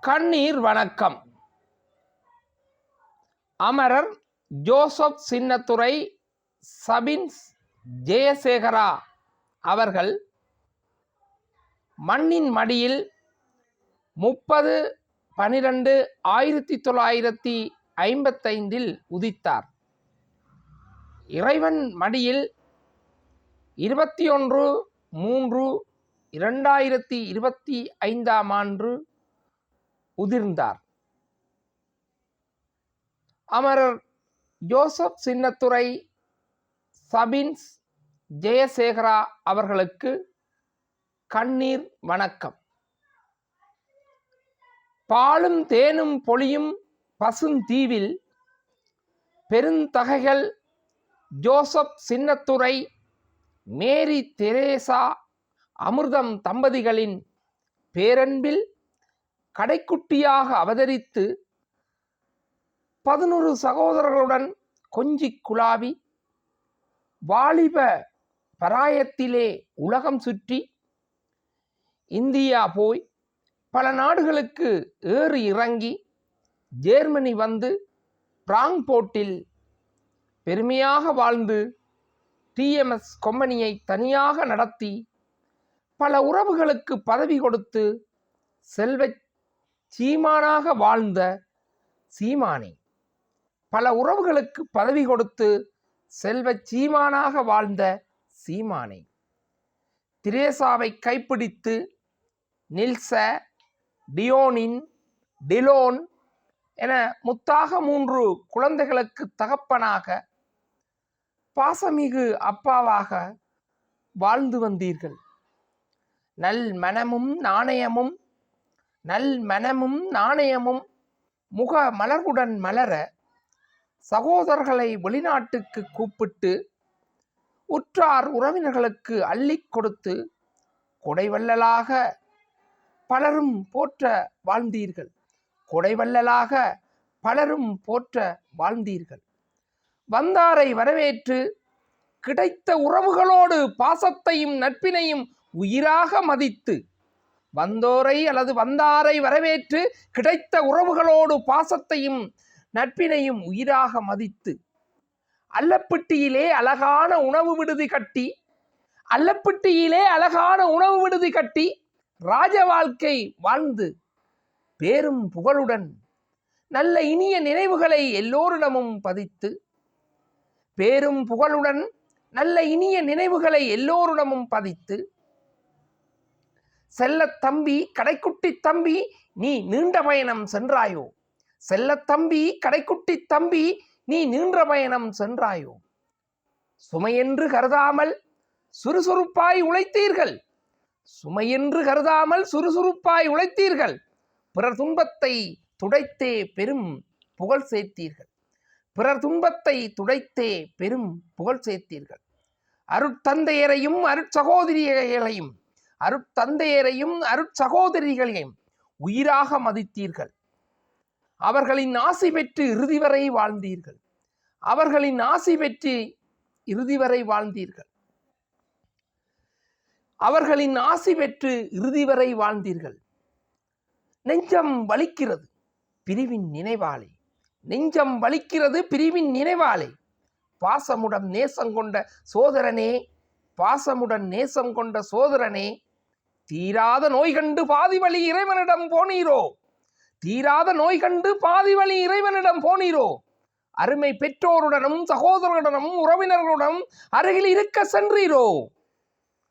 கண்ணீர் வணக்கம். அமரர் ஜோசப் சின்னத்துறை சபின்ஸ் ஜெயசேகரா அவர்கள் மண்ணின் மடியில் முப்பது பனிரெண்டு ஆயிரத்தி தொள்ளாயிரத்தி ஐம்பத்தைந்தில் உதித்தார். இறைவன் மடியில் இருபத்தி ஒன்று மூன்று இரண்டாயிரத்தி இருபத்தி ஐந்தாம் ஆண்டு உதிர்ந்தார். அமரர் ஜோசப் சின்னத்துறை சபின்ஸ் ஜெயசேகரா அவர்களுக்கு கண்ணீர் வணக்கம். பாலும் தேனும் பொழியும் பசுந்தீவில் பெருந்தகைகள் Joseph Chinnathurai Mary Teresa Amirtham தம்பதிகளின் பேரன்பில் கடைக்குட்டியாக அவதரித்து பதினொரு சகோதரர்களுடன் கொஞ்சி குழாவி வாலிப பராயத்திலே உலகம் சுற்றி இந்தியா போய் பல நாடுகளுக்கு ஏறி இறங்கி ஜேர்மனி வந்து பிராங்போர்ட்டில் பெருமையாக வாழ்ந்து டிஎம்எஸ் கொம்பனியை தனியாக நடத்தி பல உறவுகளுக்கு பதவி கொடுத்து செல்வச் சீமானாக வாழ்ந்த சீமானி பல உறவுகளுக்கு பதவி கொடுத்து செல்வச் சீமானாக வாழ்ந்த சீமானி திரேசாவை கைப்பிடித்து நில்ச டியோனின் டிலோன் என முத்தாக மூன்று குழந்தைகளுக்கு தகப்பனாக பாசமிகு அப்பாவாக வாழ்ந்து வந்தீர்கள். நல் மனமும் நாணயமும் நல் மனமும் நாணயமும் முக மலர்வுடன் மலர சகோதரர்களை வெளிநாட்டுக்கு கூப்பிட்டு உற்றார் உறவினர்களுக்கு அள்ளிக் கொடுத்து கொடைவள்ளலாக பலரும் போற்ற வாழ்ந்தீர்கள். கொடைவள்ளலாக பலரும் போற்ற வாழ்ந்தீர்கள். வந்தாரை வரவேற்று கிடைத்த உறவுகளோடு பாசத்தையும் நட்பினையும் உயிராக மதித்து வந்தோரை அல்லது வந்தாரை வரவேற்று கிடைத்த உறவுகளோடு பாசத்தையும் நட்பினையும் உயிராக மதித்து அல்லப்பட்டியிலே அழகான உணவு விடுதி கட்டி அல்லப்பட்டியிலே அழகான உணவு விடுதி கட்டி ராஜ வாழ்க்கை வாழ்ந்து பேரும் புகழுடன் நல்ல இனிய நினைவுகளை எல்லோரிடமும் பதித்து பேரும் புகழுடன் நல்ல இனிய நினைவுகளை எல்லோரிடமும் பதித்து செல்லத் தம்பி கடைக்குட்டி தம்பி நீ நீண்ட பயணம் சென்றாயோ? செல்லத் தம்பி கடைக்குட்டி தம்பி நீ நீண்ட பயணம் சென்றாயோ? சுமையென்று கருதாமல் சுறுசுறுப்பாய் உழைத்தீர்கள். சுமையென்று கருதாமல் சுறுசுறுப்பாய் உழைத்தீர்கள். பிறர் துன்பத்தை துடைத்தே பெரும் புகழ் சேர்த்தீர்கள். பிறர் துன்பத்தை துடைத்தே பெரும் புகழ் சேர்த்தீர்கள். அருட்தந்தையரையும் அருட்சகோதரிகளையும் அருட்தந்தையரையும் அருட்சகோதரிகளையும் உயிராக மதித்தீர்கள். அவர்களின் ஆசி பெற்று இறுதி வரை வாழ்ந்தீர்கள். அவர்களின் ஆசி பெற்று இறுதி வரை வாழ்ந்தீர்கள். அவர்களின் ஆசி பெற்று இறுதி வரை வாழ்ந்தீர்கள். நெஞ்சம் வலிக்கிறது பிரிவின் நினைவாலே. நெஞ்சம் வலிக்கிறது பிரிவின் நினைவாலே. பாசமுடன் நேசம் கொண்ட சோதரனே பாசமுடன் நேசம் கொண்ட சோதரனே தீராத நோய் கண்டு பாதி வழி இறைவனிடம் போனீரோ? தீராத நோய் கண்டு பாதி வழி இறைவனிடம் போனீரோ? அருமை பெற்றோருடனும் சகோதரருடனும் உறவினர்களுடனும் அருகில் இருக்க சென்றீரோ?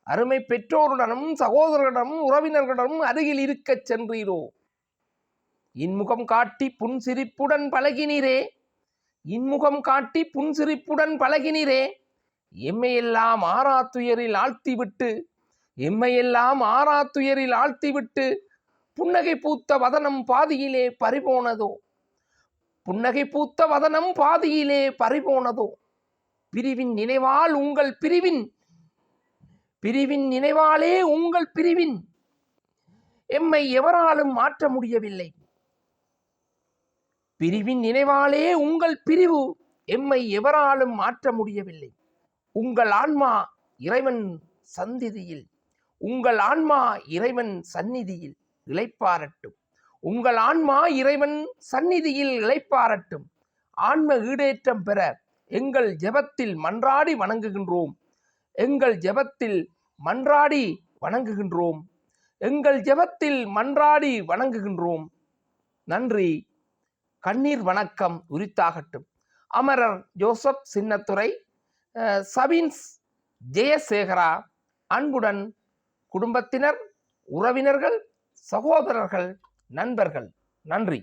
அருமை பெற்றோருடனும் சகோதரரிடமும் உறவினர்களிடமும் அருகில் இருக்கச் சென்றீரோ? இன்முகம் காட்டி புன்சிரிப்புடன் பழகினீரே? இன்முகம் காட்டி புன்சிரிப்புடன் பழகினீரே? எம்மையெல்லாம் ஆறாத்துயரில் ஆழ்த்திவிட்டு எம்மையெல்லாம் ஆறாத்துயரில் ஆழ்த்திவிட்டு புன்னகை பூத்த வதனம் பாதியிலே பறிபோனதோ? புன்னகை பூத்த வதனம் பாதியிலே பறிபோனதோ? பிரிவின் நினைவால் உங்கள் பிரிவின் பிரிவின் நினைவாலே உங்கள் பிரிவின் எம்மை எவராலும் மாற்ற முடியவில்லை. பிரிவின் நினைவாலே உங்கள் பிரிவு எம்மை எவராலும் மாற்ற முடியவில்லை. உங்கள் ஆன்மா இறைவன் சந்திதியில் உங்கள் ஆன்மா இறைவன் சந்நிதியில் இழைப்பாரட்டும் உங்கள் ஆன்மா இறைவன் சந்நிதியில் இழைப்பாரட்டும் ஆன்ம ஈடேற்றம் பெற எங்கள் ஜெபத்தில் மன்றாடி வணங்குகின்றோம். எங்கள் ஜெபத்தில் மன்றாடி வணங்குகின்றோம். எங்கள் ஜெபத்தில் மன்றாடி வணங்குகின்றோம். நன்றி. கண்ணீர் வணக்கம் உரித்தாகட்டும். அமரர் ஜோசப் சின்னத்துறை சபின்ஸ் ஜெயசேகரா அன்புடன் குடும்பத்தினர் உறவினர்கள் சகோதரர்கள் நண்பர்கள். நன்றி.